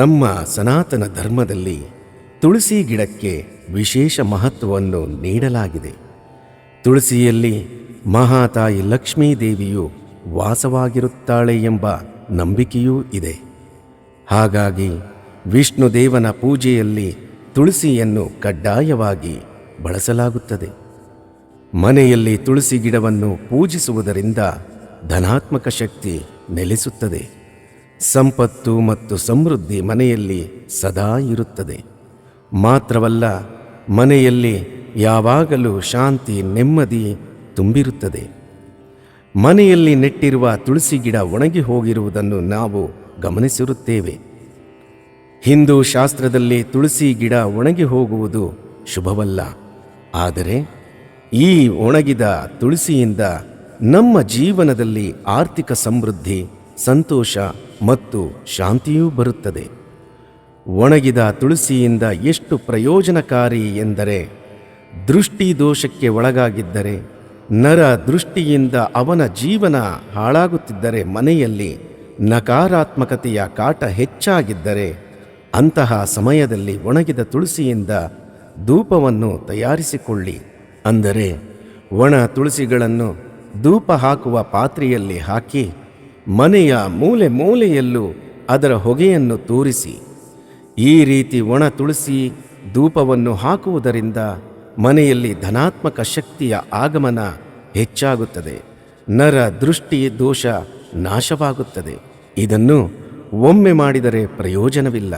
ನಮ್ಮ ಸನಾತನ ಧರ್ಮದಲ್ಲಿ ತುಳಸಿ ಗಿಡಕ್ಕೆ ವಿಶೇಷ ಮಹತ್ವವನ್ನು ನೀಡಲಾಗಿದೆ. ತುಳಸಿಯಲ್ಲಿ ಮಹಾತಾಯಿ ಲಕ್ಷ್ಮೀ ದೇವಿಯು ವಾಸವಾಗಿರುತ್ತಾಳೆ ಎಂಬ ನಂಬಿಕೆಯೂ ಇದೆ. ಹಾಗಾಗಿ ವಿಷ್ಣು ದೇವನ ಪೂಜೆಯಲ್ಲಿ ತುಳಸಿಯನ್ನು ಕಡ್ಡಾಯವಾಗಿ ಬಳಸಲಾಗುತ್ತದೆ. ಮನೆಯಲ್ಲಿ ತುಳಸಿ ಗಿಡವನ್ನು ಪೂಜಿಸುವುದರಿಂದ ಧನಾತ್ಮಕ ಶಕ್ತಿ ನೆಲೆಸುತ್ತದೆ. ಸಂಪತ್ತು ಮತ್ತು ಸಮೃದ್ಧಿ ಮನೆಯಲ್ಲಿ ಸದಾ ಇರುತ್ತದೆ. ಮಾತ್ರವಲ್ಲ, ಮನೆಯಲ್ಲಿ ಯಾವಾಗಲೂ ಶಾಂತಿ, ನೆಮ್ಮದಿ ತುಂಬಿರುತ್ತದೆ. ಮನೆಯಲ್ಲಿ ನೆಟ್ಟಿರುವ ತುಳಸಿ ಗಿಡ ಒಣಗಿ ಹೋಗಿರುವುದನ್ನು ನಾವು ಗಮನಿಸಿರುತ್ತೇವೆ. ಹಿಂದೂ ಶಾಸ್ತ್ರದಲ್ಲಿ ತುಳಸಿ ಗಿಡ ಒಣಗಿ ಹೋಗುವುದು ಶುಭವಲ್ಲ. ಆದರೆ, ಈ ಒಣಗಿದ ತುಳಸಿಯಿಂದ ನಮ್ಮ ಜೀವನದಲ್ಲಿ ಆರ್ಥಿಕ ಸಮೃದ್ಧಿ ಸಂತೋಷ ಮತ್ತು ಶಾಂತಿಯೂ ಬರುತ್ತದೆ. ಒಣಗಿದ ತುಳಸಿಯಿಂದ ಎಷ್ಟು ಪ್ರಯೋಜನಕಾರಿ ಎಂದರೆ, ದೃಷ್ಟಿ ದೋಷಕ್ಕೆ ಒಳಗಾಗಿದ್ದರೆ, ನರ ದೃಷ್ಟಿಯಿಂದ ಅವನ ಜೀವನ ಹಾಳಾಗುತ್ತಿದ್ದರೆ ಮನೆಯಲ್ಲಿ ನಕಾರಾತ್ಮಕತೆಯ ಕಾಟ ಹೆಚ್ಚಾಗಿದ್ದರೆ, ಅಂತಹ ಸಮಯದಲ್ಲಿ ಒಣಗಿದ ತುಳಸಿಯಿಂದ ಧೂಪವನ್ನು ತಯಾರಿಸಿಕೊಳ್ಳಿ. ಅಂದರೆ ಒಣ ತುಳಸಿಗಳನ್ನು ಧೂಪ ಹಾಕುವ ಪಾತ್ರೆಯಲ್ಲಿ ಹಾಕಿ ಮನೆಯ ಮೂಲೆ ಮೂಲೆಯಲ್ಲೂ ಅದರ ಹೊಗೆಯನ್ನು ತೋರಿಸಿ, ಈ ರೀತಿ ಒಣ ತುಳಸಿ ಧೂಪವನ್ನು ಹಾಕುವುದರಿಂದ ಮನೆಯಲ್ಲಿ ಧನಾತ್ಮಕ ಶಕ್ತಿಯ ಆಗಮನ ಹೆಚ್ಚಾಗುತ್ತದೆ. ನರ ದೃಷ್ಟಿ ದೋಷ ನಾಶವಾಗುತ್ತದೆ. ಇದನ್ನು ಒಮ್ಮೆ ಮಾಡಿದರೆ ಪ್ರಯೋಜನವಿಲ್ಲ.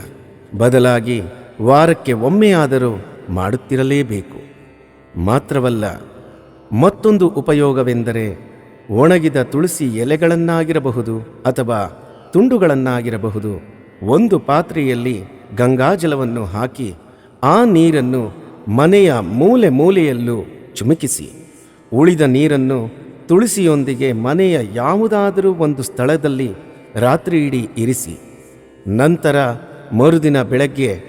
ಬದಲಾಗಿ ವಾರಕ್ಕೆ ಒಮ್ಮೆಯಾದರೂ ಮಾಡುತ್ತಿರಲೇಬೇಕು. ಮಾತ್ರವಲ್ಲ, ಮತ್ತೊಂದು ಉಪಯೋಗವೆಂದರೆ ಒಣಗಿದ ತುಳಸಿ ಎಲೆಗಳನ್ನಾಗಿರಬಹುದು ಅಥವಾ ತುಂಡುಗಳನ್ನಾಗಿರಬಹುದು. ಒಂದು ಪಾತ್ರೆಯಲ್ಲಿ ಗಂಗಾಜಲವನ್ನು ಹಾಕಿ ಆ ನೀರನ್ನು ಮನೆಯ ಮೂಲೆ ಮೂಲೆಯಲ್ಲೂ ಚುಮುಕಿಸಿ. ಉಳಿದ ನೀರನ್ನು ತುಳಸಿಯೊಂದಿಗೆ ಮನೆಯ ಯಾವುದಾದರೂ ಒಂದು ಸ್ಥಳದಲ್ಲಿ ರಾತ್ರಿ ಇಡೀ ಇರಿಸಿ. ನಂತರ ಮರುದಿನ ಬೆಳಗ್ಗೆ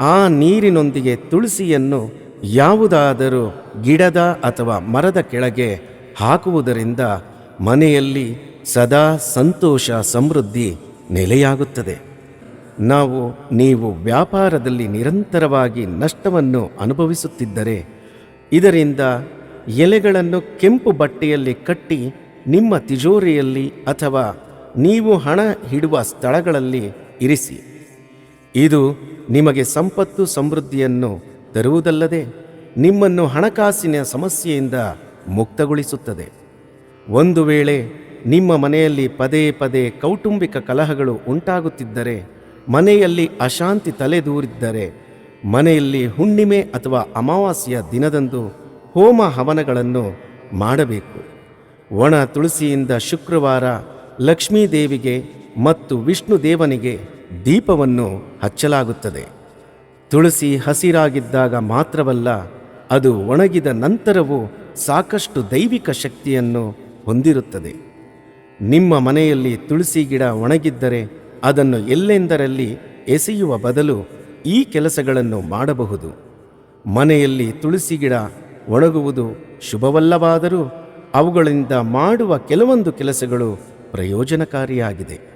ಆ ನೀರಿನೊಂದಿಗೆ ತುಳಸಿಯನ್ನು ಯಾವುದಾದರೂ ಗಿಡದ ಅಥವಾ ಮರದ ಕೆಳಗೆ ಹಾಕುವುದರಿಂದ ಮನೆಯಲ್ಲಿ ಸದಾ ಸಂತೋಷ, ಸಮೃದ್ಧಿ ನೆಲೆಯಾಗುತ್ತದೆ. ನಾವು, ನೀವು ವ್ಯಾಪಾರದಲ್ಲಿ ನಿರಂತರವಾಗಿ ನಷ್ಟವನ್ನು ಅನುಭವಿಸುತ್ತಿದ್ದರೆ, ಇದರಿಂದ ಎಲೆಗಳನ್ನು ಕೆಂಪು ಬಟ್ಟೆಯಲ್ಲಿ ಕಟ್ಟಿ ನಿಮ್ಮ ತಿಜೋರಿಯಲ್ಲಿ ಅಥವಾ ನೀವು ಹಣ ಇಡುವ ಸ್ಥಳಗಳಲ್ಲಿ ಇರಿಸಿ. ಇದು ನಿಮಗೆ ಸಂಪತ್ತು ಸಮೃದ್ಧಿಯನ್ನು ತರುವುದಲ್ಲದೆ ನಿಮ್ಮನ್ನು ಹಣಕಾಸಿನ ಸಮಸ್ಯೆಯಿಂದ ಮುಕ್ತಗೊಳಿಸುತ್ತದೆ. ಒಂದು ವೇಳೆ ನಿಮ್ಮ ಮನೆಯಲ್ಲಿ ಪದೇ ಪದೇ ಕೌಟುಂಬಿಕ ಕಲಹಗಳು ಉಂಟಾಗುತ್ತಿದ್ದರೆ, ಮನೆಯಲ್ಲಿ ಅಶಾಂತಿ ತಲೆದೂರಿದ್ದರೆ, ಮನೆಯಲ್ಲಿ ಹುಣ್ಣಿಮೆ ಅಥವಾ ಅಮಾವಾಸ್ಯೆಯ ದಿನದಂದು ಹೋಮ ಹವನಗಳನ್ನು ಮಾಡಬೇಕು. ಒಣ ತುಳಸಿಯಿಂದ ಶುಕ್ರವಾರ ಲಕ್ಷ್ಮೀದೇವಿಗೆ ಮತ್ತು ವಿಷ್ಣು ದೇವನಿಗೆ ದೀಪವನ್ನು ಹಚ್ಚಲಾಗುತ್ತದೆ. ತುಳಸಿ ಹಸಿರಾಗಿದ್ದಾಗ ಮಾತ್ರವಲ್ಲ, ಅದು ಒಣಗಿದ ನಂತರವೂ ಸಾಕಷ್ಟು ದೈವಿಕ ಶಕ್ತಿಯನ್ನು ಹೊಂದಿರುತ್ತದೆ. ನಿಮ್ಮ ಮನೆಯಲ್ಲಿ ತುಳಸಿ ಗಿಡ ಒಣಗಿದ್ದರೆ ಅದನ್ನು ಎಲ್ಲೆಂದರಲ್ಲಿ ಎಸೆಯುವ ಬದಲು ಈ ಕೆಲಸಗಳನ್ನು ಮಾಡಬಹುದು. ಮನೆಯಲ್ಲಿ ತುಳಸಿ ಗಿಡ ಒಣಗುವುದು ಶುಭವಲ್ಲವಾದರೂ ಅವುಗಳಿಂದ ಮಾಡುವ ಕೆಲವೊಂದು ಕೆಲಸಗಳು ಪ್ರಯೋಜನಕಾರಿಯಾಗಿದೆ.